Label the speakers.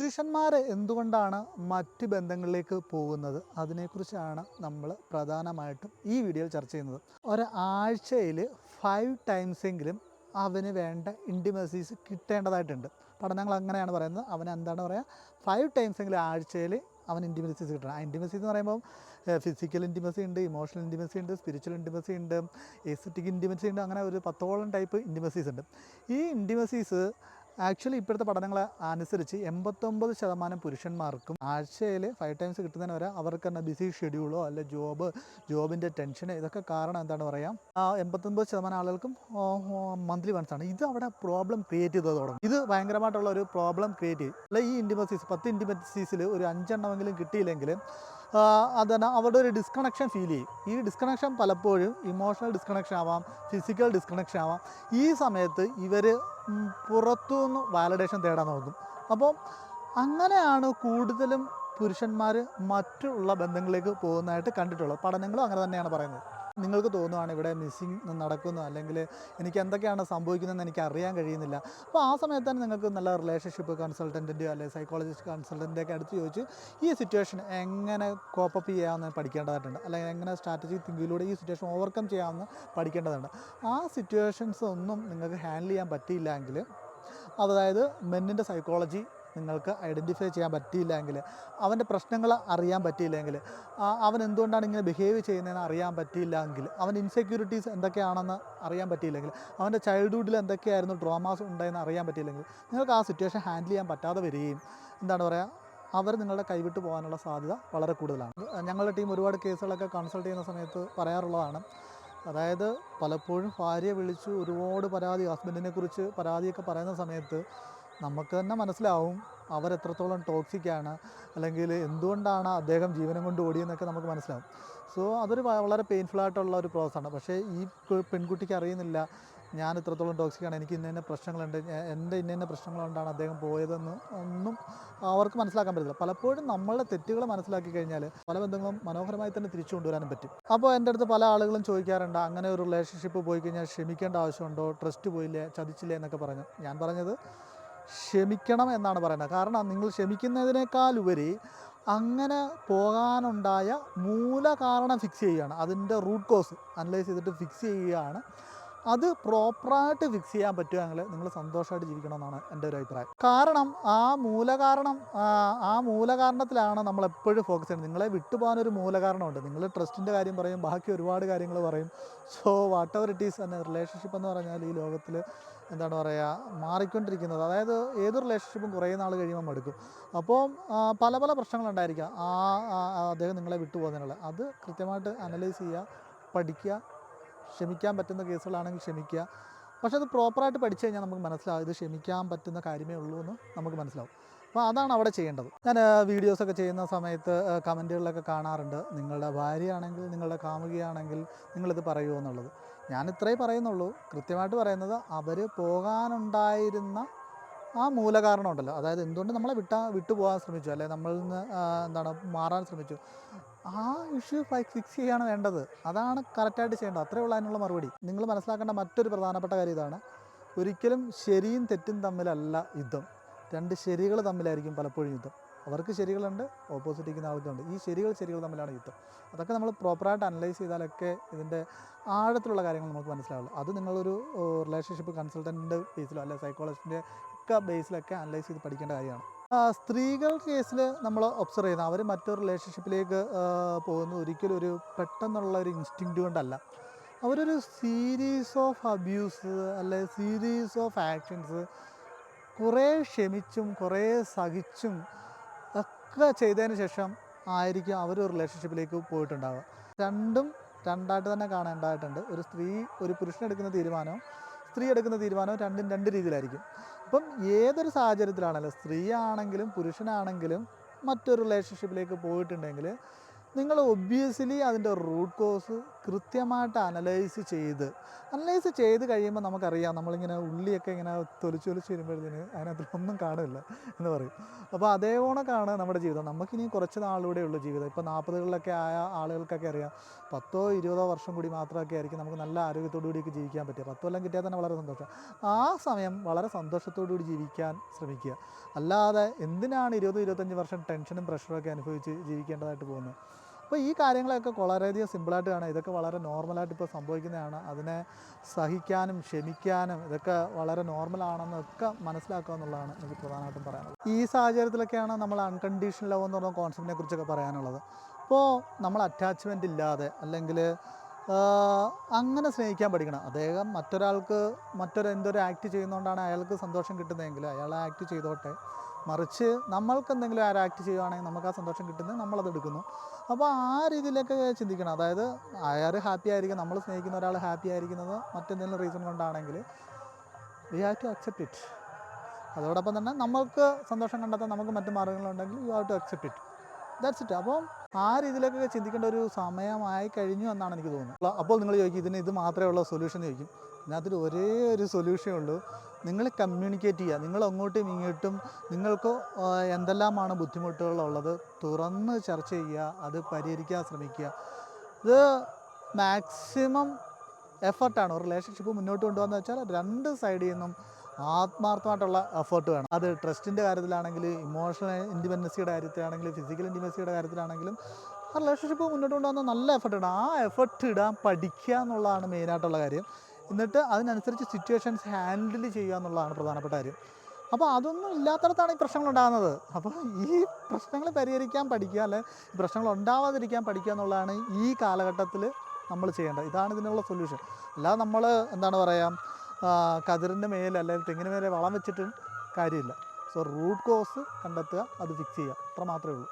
Speaker 1: പുരുഷന്മാർ എന്തുകൊണ്ടാണ് മറ്റ് ബന്ധങ്ങളിലേക്ക് പോകുന്നത്? അതിനെക്കുറിച്ചാണ് നമ്മൾ പ്രധാനമായിട്ടും ഈ വീഡിയോയിൽ ചർച്ച ചെയ്യുന്നത്. ഒരാഴ്ചയിൽ ഫൈവ് ടൈംസെങ്കിലും അവന് വേണ്ട ഇന്റിമസീസ് കിട്ടേണ്ടതായിട്ടുണ്ട്. പഠനങ്ങൾ അങ്ങനെയാണ് പറയുന്നത്. അവൻ എന്താണ് പറയുക ഫൈവ് ടൈംസെങ്കിലും ആഴ്ചയിൽ അവൻ ഇന്റിമസീസ് കിട്ടണം. ആ ഇന്റിമസി എന്ന് പറയുമ്പോൾ ഫിസിക്കൽ ഇന്റിമസി ഉണ്ട് ഇമോഷണൽ ഇന്റിമസി ഉണ്ട് സ്പിരിച്വൽ ഇന്റിമസി ഉണ്ട് എസ്തറ്റിക് ഇന്റിമസി ഉണ്ട് അങ്ങനെ ഒരു പത്തോളം ടൈപ്പ് ഇന്റിമസീസ് ഉണ്ട്. ഈ ഇന്റിമസീസ് ആക്ച്വലി ഇപ്പോഴത്തെ പഠനങ്ങൾ അനുസരിച്ച് എൺപത്തൊമ്പത് ശതമാനം പുരുഷന്മാർക്കും ആഴ്ചയിൽ ഫൈവ് ടൈംസ് കിട്ടുന്നതിന് വരെ അവർക്ക് തന്നെ ബിസി ഷെഡ്യൂളോ അല്ലെ ജോബ് ജോബിന്റെ ടെൻഷൻ ഇതൊക്കെ കാരണം എന്താണ് പറയാം. ആ എൺപത്തൊമ്പത് ശതമാനം ആളുകൾക്കും മന്ത്ലി വൺസ് ആണ്. ഇത് അവിടെ പ്രോബ്ലം ക്രിയേറ്റ് ചെയ്ത് തുടങ്ങും. ഇത് ഭയങ്കരമായിട്ടുള്ള ഒരു പ്രോബ്ലം ക്രിയേറ്റ് ചെയ്യും. അല്ലെ ഈ ഇന്റിമസീസ് പത്ത് ഇന്റിമസീസിൽ ഒരു അഞ്ചെണ്ണമെങ്കിലും കിട്ടിയില്ലെങ്കിൽ അതന്നെ. അവിടെ ഒരു ഡിസ്കണക്ഷൻ ഫീൽ ചെയ്യും. ഈ ഡിസ്കണക്ഷൻ പലപ്പോഴും ഇമോഷണൽ ഡിസ്കണക്ഷൻ ആവാം ഫിസിക്കൽ ഡിസ്കണക്ഷൻ ആവാം. ഈ സമയത്ത് ഇവർ പുറത്തുനിന്ന് വാലിഡേഷൻ തേടാൻ നോക്കും അപ്പോൾ അങ്ങനെയാണ് കൂടുതലും പുരുഷന്മാർ മറ്റുള്ള ബന്ധങ്ങളിലേക്ക് പോകുന്നതായിട്ട് കണ്ടിട്ടുള്ളത്. പഠനങ്ങളും അങ്ങനെ തന്നെയാണ് പറയുന്നത്. നിങ്ങൾക്ക് തോന്നുവാണ് ഇവിടെ മിസ്സിങ് നടക്കുന്നു അല്ലെങ്കിൽ എനിക്ക് എന്തൊക്കെയാണ് സംഭവിക്കുന്നതെന്ന് എനിക്ക് അറിയാൻ കഴിയുന്നില്ല. അപ്പോൾ ആ സമയത്ത് തന്നെ നിങ്ങൾക്ക് നല്ല റിലേഷൻഷിപ്പ് കൺസൾട്ടന്റിന്റെയോ അല്ലെങ്കിൽ സൈക്കോളജിസ്റ്റ് കൺസൾട്ടന്റെ ഒക്കെ അടുത്ത് ചോദിച്ച് ഈ സിറ്റുവേഷൻ എങ്ങനെ കോപ്പപ്പ് ചെയ്യാമെന്ന് പഠിക്കേണ്ടതായിട്ടുണ്ട്. അല്ലെങ്കിൽ എങ്ങനെ സ്ട്രാറ്റജി തിങ്കിലൂടെ ഈ സിറ്റുവേഷൻ ഓവർകം ചെയ്യാമെന്ന് പഠിക്കേണ്ടതുണ്ട് ആ സിറ്റുവേഷൻസ് ഒന്നും നിങ്ങൾക്ക് ഹാൻഡിൽ ചെയ്യാൻ പറ്റിയില്ലെങ്കിൽ അതായത് മെന്നിന്റെ സൈക്കോളജി നിങ്ങൾക്ക് ഐഡന്റിഫൈ ചെയ്യാൻ പറ്റിയില്ലെങ്കിൽ അവന്റെ പ്രശ്നങ്ങൾ അറിയാൻ പറ്റിയില്ലെങ്കിൽ അവൻ എന്തുകൊണ്ടാണ് ഇങ്ങനെ ബിഹേവ് ചെയ്യുന്നതെന്ന് അറിയാൻ പറ്റിയില്ലെങ്കിൽ അവന്റെ ഇൻസെക്യൂരിറ്റീസ് എന്തൊക്കെയാണെന്ന് അറിയാൻ പറ്റിയില്ലെങ്കിൽ അവന്റെ ചൈൽഡ്ഹുഡിൽ എന്തൊക്കെയായിരുന്നു ഡ്രാമാസ് ഉണ്ടായെന്ന് അറിയാൻ പറ്റിയില്ലെങ്കിൽ നിങ്ങൾക്ക് ആ സിറ്റുവേഷൻ ഹാൻഡിൽ ചെയ്യാൻ പറ്റാതെ വരികയും എന്താണ് പറയുക അവർ നിങ്ങളുടെ കൈവിട്ട് പോകാനുള്ള സാധ്യത വളരെ കൂടുതലാണ്. ഞങ്ങളുടെ ടീം ഒരുപാട് കേസുകളൊക്കെ കൺസൾട്ട് ചെയ്യുന്ന സമയത്ത് പറയാറുള്ളതാണ്. അതായത് പലപ്പോഴും ഭാര്യയെ വിളിച്ച് ഒരുപാട് പരാതി ഹസ്ബൻഡിനെ കുറിച്ച് പരാതിയൊക്കെ പറയുന്ന സമയത്ത് നമുക്ക് തന്നെ മനസ്സിലാവും അവരെത്രത്തോളം ടോക്സിക്കാണ് അല്ലെങ്കിൽ എന്തുകൊണ്ടാണ് അദ്ദേഹം ജീവനം കൊണ്ട് ഓടിയെന്നൊക്കെ നമുക്ക് മനസ്സിലാവും. സോ അതൊരു വളരെ പെയിൻഫുൾ ആയിട്ടുള്ള ഒരു പ്രോസസ്സാണ് പക്ഷേ ഈ പെൺകുട്ടിക്ക് അറിയുന്നില്ല ഞാൻ ഇത്രത്തോളം ടോക്സിക്കാണ് എനിക്ക് ഇന്ന ഇന്ന പ്രശ്നങ്ങളുണ്ട് എന്റെ ഇന്ന ഇന്ന പ്രശ്നങ്ങളുകൊണ്ടാണ് അദ്ദേഹം പോയതെന്ന് ഒന്നും അവർക്ക് മനസ്സിലാക്കാൻ പറ്റില്ല പലപ്പോഴും നമ്മളുടെ തെറ്റുകൾ മനസ്സിലാക്കി കഴിഞ്ഞാൽ പല ബന്ധങ്ങളും മനോഹരമായി തന്നെ തിരിച്ചു കൊണ്ടുവരാനും പറ്റും. അപ്പോൾ എന്റെ അടുത്ത് പല ആളുകളും ചോദിക്കാറുണ്ട് അങ്ങനെ ഒരു റിലേഷൻഷിപ്പ് പോയി കഴിഞ്ഞാൽ ക്ഷമിക്കേണ്ട ആവശ്യമുണ്ടോ? ട്രസ്റ്റ് പോയില്ലേ? ചതിച്ചില്ലേ? എന്നൊക്കെ പറഞ്ഞു. ഞാൻ പറഞ്ഞത് ക്ഷമിക്കണം എന്നാണ് പറയുന്നത്. കാരണം നിങ്ങൾ ക്ഷമിക്കുന്നതിനേക്കാൾ ഉപരി അങ്ങനെ പോകാനുണ്ടായ മൂലകാരണം ഫിക്സ് ചെയ്യുകയാണ്. അതിന്റെ റൂട്ട് കോസ് അനലൈസ് ചെയ്തിട്ട് ഫിക്സ് ചെയ്യുകയാണ്. അത് പ്രോപ്പറായിട്ട് ഫിക്സ് ചെയ്യാൻ പറ്റുമെങ്കിൽ നിങ്ങൾ സന്തോഷമായിട്ട് ജീവിക്കണം എന്നാണ് എന്റെ ഒരു അഭിപ്രായം. കാരണം ആ മൂലകാരണം ആ, ആ മൂലകാരണത്തിലാണ് നമ്മൾ എപ്പോഴും ഫോക്കസ് ചെയ്യുന്നത്. നിങ്ങളെ വിട്ടുപോകാനൊരു മൂലകാരണമുണ്ട്. നിങ്ങൾ ട്രസ്റ്റിന്റെ കാര്യം പറയും ബാക്കി ഒരുപാട് കാര്യങ്ങൾ പറയും. So whatever it is എന്ന റിലേഷൻഷിപ്പ് എന്ന് പറഞ്ഞാൽ ഈ ലോകത്തിൽ എന്താണ് പറയുക മാറിക്കൊണ്ടിരിക്കുന്നത്. അതായത് ഏത് റിലേഷൻഷിപ്പും കുറേ നാൾ കഴിയുമ്പോൾ മടുക്കും. അപ്പോൾ പല പല പ്രശ്നങ്ങളുണ്ടായിരിക്കാം. ആ അദ്ദേഹം നിങ്ങളെ വിട്ടുപോകുന്നതിനുള്ള അത് കൃത്യമായിട്ട് അനലൈസ് ചെയ്യുക പഠിക്കുക ക്ഷമിക്കാൻ പറ്റുന്ന കേസുകളാണെങ്കിൽ ക്ഷമിക്കുക. പക്ഷെ അത് പ്രോപ്പറായിട്ട് പഠിച്ചു കഴിഞ്ഞാൽ നമുക്ക് മനസ്സിലാവും ഇത് ക്ഷമിക്കാൻ പറ്റുന്ന കാര്യമേ ഉള്ളൂ എന്ന് നമുക്ക് മനസ്സിലാവും. അപ്പോൾ അതാണ് അവിടെ ചെയ്യേണ്ടത്. ഞാൻ വീഡിയോസൊക്കെ ചെയ്യുന്ന സമയത്ത് കമന്റുകളിലൊക്കെ കാണാറുണ്ട്. നിങ്ങളുടെ ഭാര്യയാണെങ്കിൽ നിങ്ങളുടെ കാമുകിയാണെങ്കിൽ നിങ്ങളിത് പറയുമോ എന്നുള്ളത്. ഞാൻ ഇത്രേ പറയുന്നുള്ളൂ. കൃത്യമായിട്ട് പറയുന്നത് അവർ പോകാനുണ്ടായിരുന്ന ആ മൂലകാരണം ഉണ്ടല്ലോ അതായത് എന്തുകൊണ്ട് നമ്മളെ വിട്ടാ വിട്ടു പോകാൻ ശ്രമിച്ചു? അല്ലെ നമ്മൾ എന്താണ് മാറാൻ ശ്രമിച്ചു? ആ ഇഷ്യൂ ഫിക്സ് ചെയ്യാണ് വേണ്ടത്. അതാണ് കറക്റ്റായിട്ട് ചെയ്യേണ്ടത്. അത്രേ ഉള്ളൂ അതിനുള്ള മറുപടി. നിങ്ങൾ മനസ്സിലാക്കേണ്ട മറ്റൊരു പ്രധാനപ്പെട്ട കാര്യം ഇതാണ്. ഒരിക്കലും ശരിയും തെറ്റും തമ്മിലല്ല യുദ്ധം. രണ്ട് ശരികൾ തമ്മിലായിരിക്കും പലപ്പോഴും യുദ്ധം. അവർക്ക് ശരികളുണ്ട് ഓപ്പോസിറ്റ് ഇരിക്കുന്ന ആൾക്കുണ്ട്. ഈ ശരികൾ ശരികൾ തമ്മിലാണ് യുദ്ധം. അതൊക്കെ നമ്മൾ പ്രോപ്പറായിട്ട് അനലൈസ് ചെയ്താലൊക്കെ ഇതിന്റെ ആഴത്തിലുള്ള കാര്യങ്ങൾ നമുക്ക് മനസ്സിലാവുള്ളൂ. അത് നിങ്ങളൊരു റിലേഷൻഷിപ്പ് കൺസൾട്ടന്റിന്റെ ബേസിലോ അല്ലെങ്കിൽ സൈക്കോളജിന്റെ ഒക്കെ ബേസിലൊക്കെ അനലൈസ് ചെയ്ത് പഠിക്കേണ്ട കാര്യമാണ്. സ്ത്രീകൾ കേസിൽ നമ്മൾ ഒബ്സർവ് ചെയ്യുന്നത് അവർ മറ്റൊരു റിലേഷൻഷിപ്പിലേക്ക് പോകുന്നത് ഒരിക്കലും ഒരു പെട്ടെന്നുള്ള ഒരു ഇൻസ്റ്റിങ്ക്റ്റ് കൊണ്ടല്ല. അവരൊരു സീരീസ് ഓഫ് അബ്യൂസ് അല്ലെ സീരീസ് ഓഫ് ആക്ഷൻസ് കുറേ ക്ഷമിച്ചും കുറേ സഹിച്ചും ഒക്കെ ചെയ്തതിന് ശേഷം ആയിരിക്കും അവർ റിലേഷൻഷിപ്പിലേക്ക് പോയിട്ടുണ്ടാവുക. രണ്ടും രണ്ടായിട്ട് തന്നെ കാണേണ്ടതായിട്ടുണ്ട് ഒരു സ്ത്രീ ഒരു പുരുഷൻ എടുക്കുന്ന തീരുമാനവും സ്ത്രീ എടുക്കുന്ന തീരുമാനവും രണ്ടും രണ്ട് രീതിയിലായിരിക്കും. അപ്പം ഏതൊരു സാഹചര്യത്തിലാണല്ലോ സ്ത്രീ ആണെങ്കിലും പുരുഷനാണെങ്കിലും മറ്റൊരു റിലേഷൻഷിപ്പിലേക്ക് പോയിട്ടുണ്ടെങ്കിൽ നിങ്ങൾ ഒബ്വിയസ്ലി അതിന്റെ റൂട്ട് കോസ് കൃത്യമായിട്ട് അനലൈസ് ചെയ്ത് അനലൈസ് ചെയ്ത് കഴിയുമ്പോൾ നമുക്കറിയാം നമ്മളിങ്ങനെ ഉള്ളിയൊക്കെ ഇങ്ങനെ തൊലിച്ചൊലിച്ച് വരുമ്പോഴത്തേന് അതിനകത്ത് ഒന്നും കാണില്ല എന്ന് പറയും. അപ്പോൾ അതേ കണക്കാണ് നമ്മുടെ ജീവിതം. നമുക്കിനി കുറച്ച് നാളിലൂടെ ഉള്ളൂ ജീവിതം. ഇപ്പോൾ നാൽപ്പതുകളിലൊക്കെ ആയ ആളുകൾക്കൊക്കെ അറിയാം പത്തോ ഇരുപതോ വർഷം കൂടി മാത്രമൊക്കെ ആയിരിക്കും നമുക്ക് നല്ല ആരോഗ്യത്തോടു കൂടിയൊക്കെ ജീവിക്കാൻ പറ്റുക. പത്ത് കൊല്ലം കിട്ടിയാൽ തന്നെ വളരെ സന്തോഷം. ആ സമയം വളരെ സന്തോഷത്തോടു കൂടി ജീവിക്കാൻ ശ്രമിക്കുക. അല്ലാതെ എന്തിനാണ് ഇരുപത് ഇരുപത്തഞ്ച് വർഷം ടെൻഷനും പ്രഷറും ഒക്കെ അനുഭവിച്ച് ജീവിക്കേണ്ടതായിട്ട് പോകുന്നത്? അപ്പോൾ ഈ കാര്യങ്ങളൊക്കെ വളരെയധികം സിമ്പിളായിട്ട് കാണാം. ഇതൊക്കെ വളരെ നോർമലായിട്ട് ഇപ്പോൾ സംഭവിക്കുന്നതാണ്. അതിനെ സഹിക്കാനും ക്ഷമിക്കാനും ഇതൊക്കെ വളരെ നോർമലാണെന്നൊക്കെ മനസ്സിലാക്കുക എന്നുള്ളതാണ് എനിക്ക് പ്രധാനമായിട്ടും പറയാനുള്ളത്. ഈ സാഹചര്യത്തിലൊക്കെയാണ് നമ്മൾ അൺകണ്ടീഷണൽ ലവ് എന്ന് പറഞ്ഞ കോൺസെപ്റ്റിനെ കുറിച്ചൊക്കെ പറയാനുള്ളത്. അപ്പോൾ നമ്മൾ അറ്റാച്ച്മെന്റ് ഇല്ലാതെ അല്ലെങ്കിൽ അങ്ങനെ സ്നേഹിക്കാൻ പഠിക്കണം. അദ്ദേഹം മറ്റൊരാൾക്ക് മറ്റൊരു എന്തൊരു ആക്ട് ചെയ്യുന്നതുകൊണ്ടാണ് അയാൾക്ക് സന്തോഷം കിട്ടുന്നതെങ്കിൽ അയാൾ ആക്ട് ചെയ്തോട്ടെ. മറിച്ച് നമ്മൾക്ക് എന്തെങ്കിലും ആ ആക്ട് ചെയ്യുവാണെങ്കിൽ നമുക്ക് ആ സന്തോഷം കിട്ടുന്നത് നമ്മളത് എടുക്കുന്നു. അപ്പോൾ ആ രീതിയിലൊക്കെ ചിന്തിക്കണം. അതായത് അയാൾ ഹാപ്പി ആയിരിക്കും നമ്മൾ സ്നേഹിക്കുന്ന ഒരാൾ ഹാപ്പി ആയിരിക്കുന്നത് മറ്റെന്തെങ്കിലും reason കൊണ്ടാണെങ്കിൽ we have to accept it അതോടൊപ്പം തന്നെ നമുക്ക് സന്തോഷം കണ്ടെത്താൻ നമുക്ക് മറ്റു മാർഗങ്ങളുണ്ടെങ്കിൽ you have to accept it that's it അപ്പം ആ രീതിയിലൊക്കെ ചിന്തിക്കേണ്ട ഒരു സമയമായി കഴിഞ്ഞു എന്നാണ് എനിക്ക് തോന്നുന്നത്. അപ്പോൾ നിങ്ങൾ ചോദിക്കും ഇതിന് ഇത് മാത്രമേ ഉള്ള സൊല്യൂഷൻ ചോദിക്കും. ഇതിനകത്തൊരു ഒരേ ഒരു സൊല്യൂഷനേ ഉള്ളൂ. നിങ്ങൾ കമ്മ്യൂണിക്കേറ്റ് ചെയ്യുക. നിങ്ങൾ അങ്ങോട്ടും ഇങ്ങോട്ടും നിങ്ങൾക്ക് എന്തെല്ലാമാണ് ബുദ്ധിമുട്ടുകളുള്ളത് തുറന്ന് ചർച്ച ചെയ്യുക. അത് പരിഹരിക്കാൻ ശ്രമിക്കുക. ഇത് മാക്സിമം എഫർട്ടാണ് ഒരു റിലേഷൻഷിപ്പ് മുന്നോട്ട് കൊണ്ടുപോകാന്ന് വെച്ചാൽ രണ്ട് സൈഡിൽ നിന്നും ആത്മാർത്ഥമായിട്ടുള്ള എഫേർട്ട് വേണം. അത് ട്രസ്റ്റിന്റെ കാര്യത്തിലാണെങ്കിൽ ഇമോഷണൽ ഇൻഡിപെൻഡൻസിയുടെ കാര്യത്തിലാണെങ്കിലും ഫിസിക്കൽ ഇൻഡിപെൻസിയുടെ കാര്യത്തിലാണെങ്കിലും ആ റിലേഷൻഷിപ്പ് മുന്നോട്ട് കൊണ്ടുപോകുന്ന നല്ല എഫർട്ട് ഇടാം ആ എഫർട്ട് ഇടാൻ പഠിക്കുക എന്നുള്ളതാണ് മെയിനായിട്ടുള്ള കാര്യം. എന്നിട്ട് അതിനനുസരിച്ച് സിറ്റുവേഷൻസ് ഹാൻഡിൽ ചെയ്യുക എന്നുള്ളതാണ് പ്രധാനപ്പെട്ട കാര്യം. അപ്പോൾ അതൊന്നും ഇല്ലാത്തടത്താണ് ഈ പ്രശ്നങ്ങൾ ഉണ്ടാകുന്നത് അപ്പോൾ ഈ പ്രശ്നങ്ങൾ പരിഹരിക്കാൻ പഠിക്കുക അല്ലെ പ്രശ്നങ്ങൾ ഉണ്ടാവാതിരിക്കാൻ പഠിക്കുക എന്നുള്ളതാണ് ഈ കാലഘട്ടത്തിൽ നമ്മൾ ചെയ്യേണ്ടത്. ഇതാണ് ഇതിനുള്ള സൊല്യൂഷൻ അല്ലാതെ നമ്മൾ എന്താണ് പറയുക കതിറിന്റെ മേലെ അല്ലെങ്കിൽ തെങ്ങിന് മേലെ വളം വെച്ചിട്ട് കാര്യമില്ല. സോ റൂട്ട് കോസ് കണ്ടെത്തുക അത് ഫിക്സ് ചെയ്യുക. അത്ര മാത്രമേ ഉള്ളൂ.